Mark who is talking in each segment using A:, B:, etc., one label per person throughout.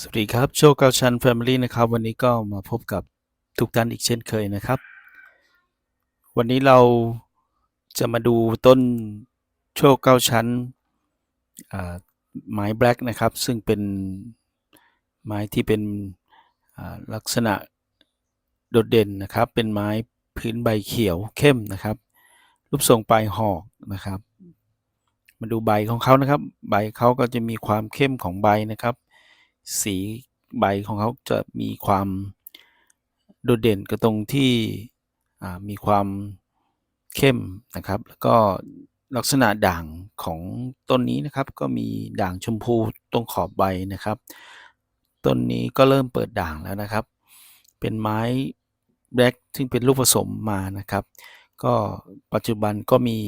A: สวัสดีครับโชคเกาชันแฟมิลี่นะครับ วันนี้ก็มาพบกับทุกท่านอีกเช่นเคยนะครับ วันนี้เราจะมาดูต้นโชคเก้าชั้นไม้แบล็กนะครับ ซึ่งเป็นไม้ที่เป็นลักษณะโดดเด่นนะครับ เป็นไม้พื้นใบเขียวเข้มนะครับ รูปทรงปลายหอกนะครับ มาดูใบของเขานะครับ ใบเขาก็จะมีความเข้มของใบนะครับ สีใบของเขาจะมีความโดดเด่นก็ตรงที่มีความเข้มนะครับ แล้วก็ลักษณะด่างของต้นนี้นะครับก็มีด่างชมพูตรงขอบใบนะครับต้นนี้ก็เริ่มเปิดด่างแล้วนะครับ เป็นไม้แบล็กซึ่งเป็นลูกผสมมานะครับ ก็ปัจจุบันก็มี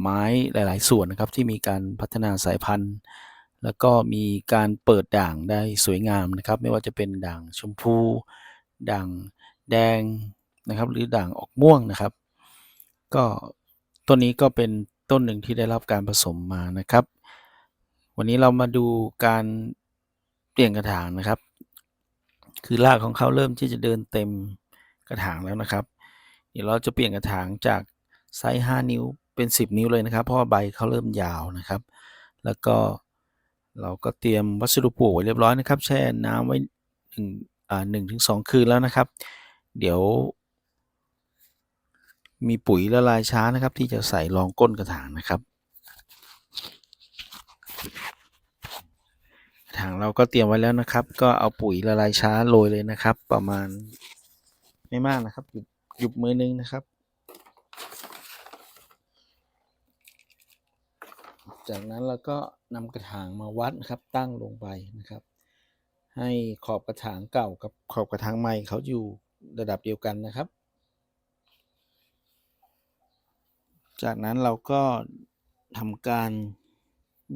A: ไม้หลาย ๆ ส่วนนะครับที่มีการพัฒนาสายพันธุ์ แล้วก็มีการเปิดด่างได้สวยงามนะครับ ไม่ว่าจะเป็นด่างชมพู ด่างแดงนะครับ หรือด่างออกม่วงนะครับ ก็ต้นนี้ก็เป็นต้นหนึ่งที่ได้รับการผสมมานะครับ วันนี้เรามาดูการเปลี่ยนกระถางนะครับ คือรากของเขาเริ่มที่จะเดินเต็มกระถางแล้วนะครับ เดี๋ยวเราจะเปลี่ยนกระถางจากไซส์5นิ้วเป็น 10 นิ้วเลยนะครับ เพราะว่าใบเขาเริ่มยาวนะครับ แล้วก็ เราก็เตรียมวัสดุปลูกไว้เรียบร้อยนะครับ แช่น้ำไว้หนึ่งอ่าหนึ่งถึงสองคืนแล้วนะครับ เดี๋ยว มีปุ๋ยละลายช้านะครับ ที่จะใส่รองก้นกระถางนะครับกระถางเราก็เตรียมไว้แล้วนะครับ ก็เอาปุ๋ยละลายช้าโรยเลยนะครับ ประมาณไม่มากนะครับหยุบหยุบมือนึงนะครับ จากนั้นเราก็นำกระถางมาวัดนะครับ ตั้งลงไปนะครับ ให้ขอบกระถางเก่ากับขอบกระถางใหม่เขาอยู่ระดับเดียวกันนะครับ จากนั้นเราก็ทำการ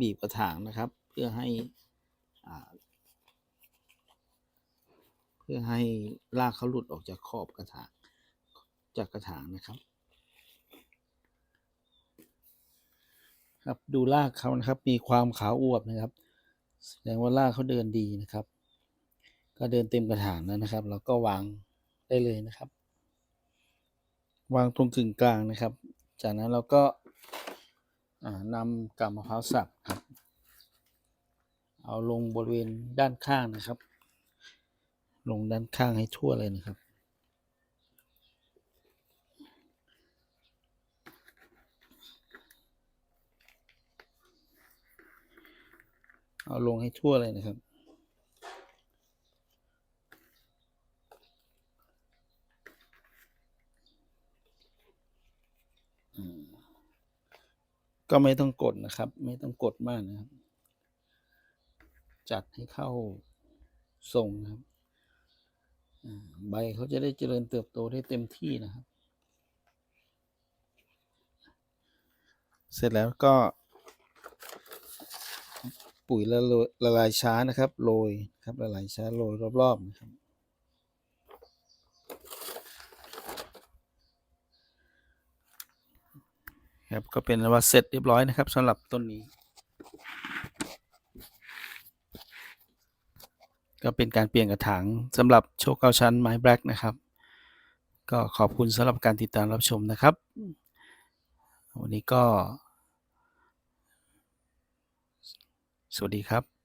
A: บีบกระถางนะครับ เพื่อให้อ่าเพื่อให้รากเขาหลุดออกจากขอบกระถางจากกระถางนะครับ ครับดูรากเขานะครับ มีความขาวอวบนะครับ แสดงว่ารากเขาเดินดีนะครับ ก็เดินเต็มกระถางแล้วนะครับ เราก็วางได้เลยนะครับ วางตรงกึ่งกลางนะครับ จากนั้นเราก็นำกาบมะพร้าวสับครับ เอาลงบริเวณด้านข้างนะครับ ลงด้านข้างให้ทั่วเลยนะครับ เอาลงให้ทั่วเลยนะครับ ก็ไม่ต้องกดนะครับ ไม่ต้องกดมากนะครับ จัดให้เข้าทรงนะครับใบเขาจะได้เจริญเติบโตได้เต็มที่นะครับ เสร็จแล้วก็ ปุ๋ยละละลายช้านะครับโรยครับละลายช้าโรยรอบๆนะครับครับก็เป็นว่าเสร็จเรียบร้อยนะครับสำหรับต้นนี้ ก็เป็นการเปลี่ยนกระถางสำหรับโชคเก้าชั้นไม้แบล็กนะครับ ก็ขอบคุณสำหรับการติดตามรับชมนะครับ วันนี้ก็ สวัสดีครับ